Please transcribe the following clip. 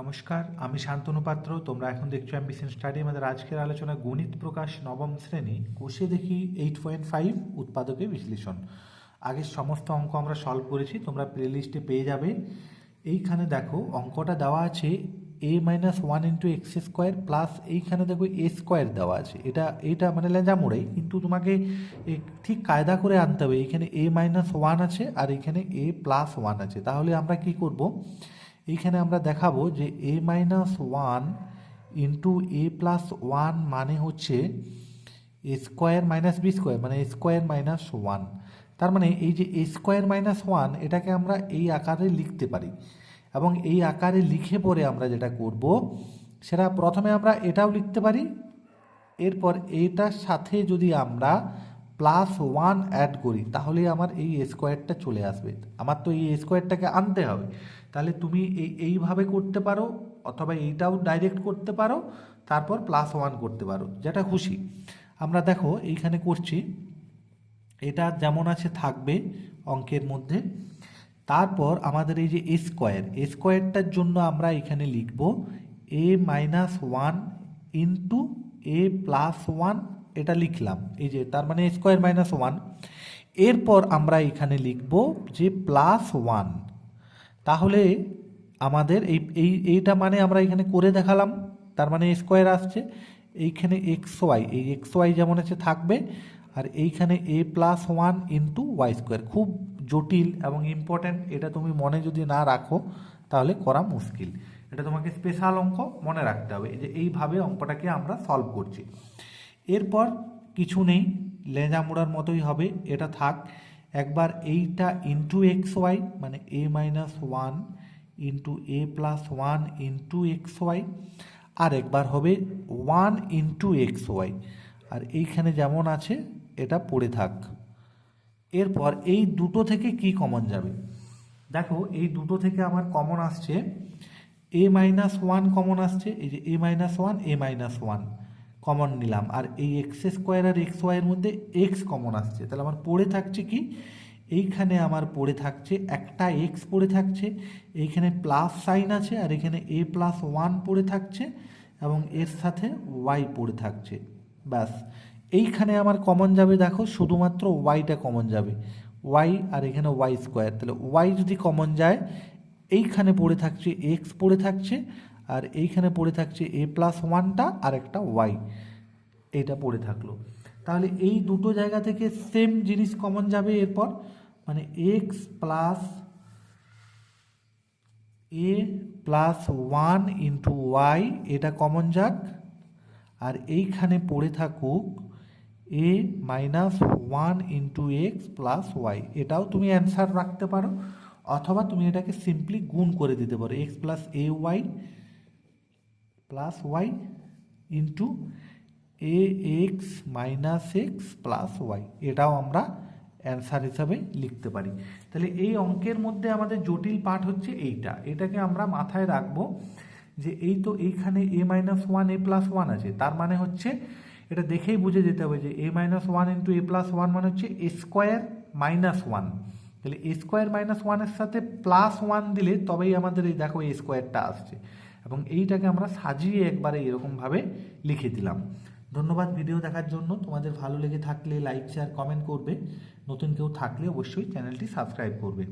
নমস্কার, আমি শান্তনু পাত্র। তোমরা এখন দেখছ অ্যাম্বিশন স্টাডি আমাদের আজকের আলোচনা গণিত প্রকাশ নবম শ্রেণি। কোষে দেখি এইট পয়েন্ট ফাইভ উৎপাদকের বিশ্লেষণ। আগের সমস্ত অঙ্ক আমরা সলভ করেছি, তোমরা প্লেলিস্টে পেয়ে যাবে। এইখানে দেখো, অঙ্কটা দেওয়া আছে a minus one into x square plus এইখানে দেখো এ স্কোয়ার দেওয়া আছে। এটা এটা মানে লেজা মোড়াই কিন্তু তোমাকে ঠিক কায়দা করে আনতে হবে। এইখানে এ মাইনাস ওয়ান আছে আর এখানে এ প্লাস ওয়ান আছে। তাহলে আমরা কি করব? এইখানে আমরা দেখাবো যে a minus one into a plus one মানে হচ্ছে a square minus b square মানে স্কোয়ার মাইনাস ওয়ান তার মানে এই যে এ স্কোয়ার মাইনাস ওয়ান এটাকে আমরা এই আকারে লিখতে পারি। এবং এই আকারে লিখে পরে আমরা যেটা করব, সেটা প্রথমে আমরা এটাও লিখতে পারি। এরপর এটার সাথে যদি আমরা প্লাস ওয়ান অ্যাড করি তাহলে আমার এই স্কোয়ারটা চলে আসবে। আমার তো এই স্কোয়ারটাকে আনতে হবে। তাহলে তুমি এই, এইভাবে করতে পারো অথবা এইটাও ডাইরেক্ট করতে পারো, তারপর প্লাস ওয়ান করতে পারো, যেটা খুশি। আমরা দেখো এইখানে করছি, এটা যেমন আছে থাকবে অঙ্কের মধ্যে। তারপর আমাদের এই যে এ স্কোয়ার এ স্কোয়ারটার জন্য আমরা এখানে লিখব a minus one into a plus one এটা লিখলাম। এই যে তার মানে স্কোয়ার মাইনাস ওয়ান এরপর আমরা এখানে লিখব যে প্লাস ওয়ান তাহলে আমাদের এই এই, এইটা মানে আমরা এখানে করে দেখালাম, তার মানে স্কোয়ার আসছে। এইখানে এক্স ওয়াই এই এক্স ওয়াই যেমন আছে থাকবে, আর এইখানে a plus one into y square খুব জটিল এবং ইম্পর্ট্যান্ট এটা তুমি মনে যদি না রাখো, তাহলে করা মুশকিল। এটা তোমাকে স্পেশাল অঙ্ক মনে রাখতে হবে যে এইভাবে অঙ্কটাকে আমরা সলভ করছি। এরপর কিছু নেই, লেজা মোড়ার মতোই হবে, এটা থাক। একবার এইটা ইন্টু এক্স ওয়াই মানে a minus one into a plus one into x y আর একবার হবে ওয়ান ইন্টু এক্স ওয়াই আর এইখানে যেমন আছে, এটা পড়ে থাক। এরপর এই দুটো থেকে কি কমন যাবে? দেখো, এই দুটো থেকে আমার কমন আসছে এ মাইনাস ওয়ান কমন আসছে, এই যে a minus one a minus one common নিলাম। আর এই এক্স স্কোয়ার আর এক্স ওয়াইয়ের মধ্যে এক্স কমন আসছে। তাহলে আমার পড়ে থাকছে কি? এইখানে আমার পড়ে থাকছে একটা এক্স পড়ে থাকছে, এইখানে প্লাস সাইন আছে আর এখানে এ প্লাস ওয়ান পড়ে থাকছে এবং এর সাথে ওয়াই পড়ে থাকছে। ব্যাস। এইখানে আমার কমন যাবে, দেখো, শুধুমাত্র ওয়াইটা কমন যাবে। ওয়াই আর এখানে ওয়াই স্কোয়ার তাহলে ওয়াই যদি কমন যায়, এইখানে পড়ে থাকছে এক্স পড়ে থাকছে আর এইখানে পড়ে থাকছে এ প্লাস ওয়ানটা আর একটা ওয়াই এটা পড়ে থাকল। তাহলে এই দুটো জায়গা থেকে সেম জিনিস কমন যাবে এরপর। মানে x plus a plus one into y এটা কমন যাক। আর এইখানে পড়ে থাকুক a minus one into x plus y এটাও তুমি অ্যান্সার রাখতে পারো। অথবা তুমি এটাকে সিম্পলি গুণ করে দিতে পারো। X plus a y plus y into a x minus x plus y এটাও আমরা অ্যান্সার হিসাবে লিখতে পারি। তাহলে এই অঙ্কের মধ্যে আমাদের জটিল পার্ট হচ্ছে এইটা। এটাকে আমরা মাথায় রাখব যে এই তো এইখানে a minus one a plus one আছে। তার মানে হচ্ছে এটা দেখেই বুঝে যেতে হবে যে a minus one into a plus one মানে হচ্ছে এ স্কোয়ার মাইনাস ওয়ান তাহলে এ স্কোয়ার মাইনাস ওয়ানের সাথে প্লাস ওয়ান দিলে তবেই আমাদের এই দেখো এ স্কোয়ারটা আসছে। এবং এইটাকে আমরা সাজিয়ে একবারে এরকমভাবে লিখে দিলাম। ধন্যবাদ ভিডিও দেখার জন্য। তোমাদের ভালো লেগে থাকলে লাইক শেয়ার কমেন্ট করবে। নতুন কেউ থাকলে অবশ্যই চ্যানেলটি সাবস্ক্রাইব করবে।